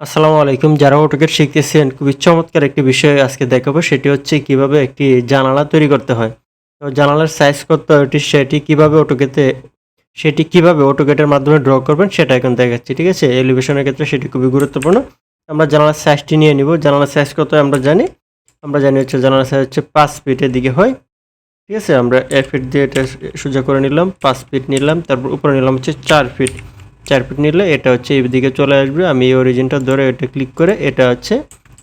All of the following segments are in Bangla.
আসসালামু আলাইকুম। যারা অটোকেট শিখতেছেন, খুবই চমৎকার একটি বিষয় আজকে দেখাবো। সেটি হচ্ছে কীভাবে একটি জানালা তৈরি করতে হয়। তো জানালার সাইজ কত, এটি সেটি কীভাবে অটোকেতে সেটি কীভাবে অটোকেটের মাধ্যমে ড্র করবেন সেটা এখন দেখাচ্ছি, ঠিক আছে? এলিভেশনের ক্ষেত্রে সেটি খুবই গুরুত্বপূর্ণ। আমরা জানালার সাইজটি নিয়ে নিব। জানালার সাইজ কত আমরা জানি? আমরা জানি হচ্ছে জানালার সাইজ হচ্ছে পাঁচ ফিটের দিকে হয়। ঠিক আছে? আমরা এক ফিট দিয়ে এটা সোজা করে নিলাম, পাঁচ ফিট নিলাম, তারপর উপরে নিলাম হচ্ছে চার ফিট চার ফিট নিলে এটা হচ্ছে এই দিকে চলে আসবে। আমি এই অরিজিনটা ধরে এটা ক্লিক করে এটা হচ্ছে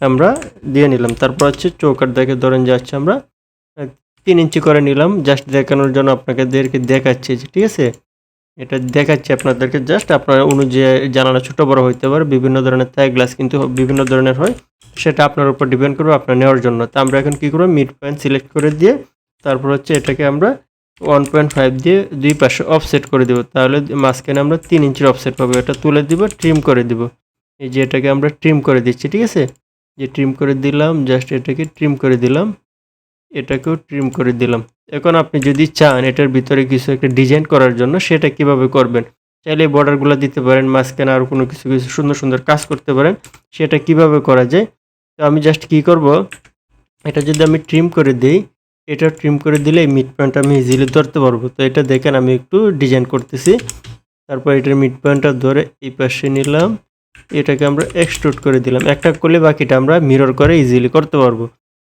আমরা দিয়ে নিলাম। তারপর হচ্ছে চৌকাট দেখে ধরেন যাচ্ছে আমরা। তিন ইঞ্চি করে নিলাম। জাস্ট দেখানোর জন্য আপনাদেরকে দেখাচ্ছি ঠিক আছে? এটা দেখাচ্ছি আপনাদেরকে জাস্ট আপনার অনুযায়ী জানালা ছোটো বড় হইতে পারে। বিভিন্ন ধরনের থাই গ্লাস কিন্তু বিভিন্ন ধরনের হয়। সেটা আপনার উপর ডিপেন্ড করবে আপনার নেওয়ার জন্য। তো আমরা এখন কী করব? মিড পয়েন্ট সিলেক্ট করে দিয়ে তারপর হচ্ছে এটাকে আমরা ওয়ান পয়েন্ট ফাইভ দিয়ে দুই পাশে অফসেট করে দেবো। তাহলে মাঝখানে আমরা তিন ইঞ্চির অফসেট পাবো। এটা তুলে দিব ট্রিম করে দিব। এই যে এটাকে আমরা ট্রিম করে দিচ্ছি, ঠিক আছে? যে ট্রিম করে দিলাম জাস্ট এটাকে ট্রিম করে দিলাম। এটাকেও ট্রিম করে দিলাম। এখন আপনি যদি চান এটার ভিতরে কিছু একটা ডিজাইন করার জন্য, সেটা কীভাবে করবেন? চাইলে বর্ডারগুলো দিতে পারেন, মাঝখানে আর কোনো কিছু কিছু সুন্দর সুন্দর কাজ করতে পারেন। সেটা কীভাবে করা যায়? তো আমি জাস্ট কি করব? এটা যদি আমি ট্রিম করে দিই এটা ট্রিম করে দিলে মিড পয়েন্ট আমি ইজিলি ধরতে পারব। তো এটা দেখেন আমি একটু ডিজাইন করতেছি। তারপর এটার মিড পয়েন্টটা ধরে এই পাশে নিলাম। এটাকে আমরা এক্সট্রুড করে দিলাম। একটা করলে বাকিটা আমরা মিরর করে ইজিলি করতে পারব।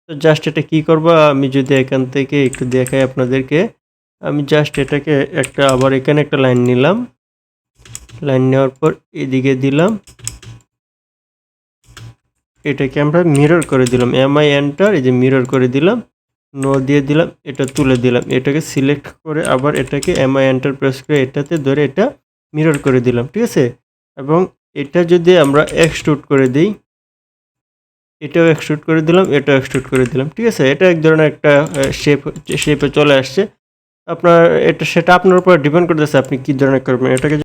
তো জাস্ট এটা কি করব? আমি যদি এখান থেকে একটু দেখাই আপনাদেরকে। আমি জাস্ট এটাকে একটা আবার এখানে একটা লাইন নিলাম। লাইন নেওয়ার পর এদিকে দিলাম। এটাকে আমরা মিরর করে দিলাম। এমআই এন্টার এই যে মিরর করে দিলাম। নো দিয়ে দিলাম, এটা তুলে দিলাম। এটাকে সিলেক্ট করে আবার এটাকে এমআই এন্টার প্রেস করে এটাতে ধরে এটা মিরর করে দিলাম, ঠিক আছে? এবং এটা যদি আমরা এক্সট্রুড করে দিই, এটাও এক্সট্রুড করে দিলাম, এটাও এক্সট্রুড করে দিলাম, ঠিক আছে? এটা এক ধরনের একটা শেপ শেপে চলে আসছে। আপনার, এটা, সেটা আপনার উপর ডিপেন্ড করতেছে আপনি কী ধরনের করবেন। এটাকে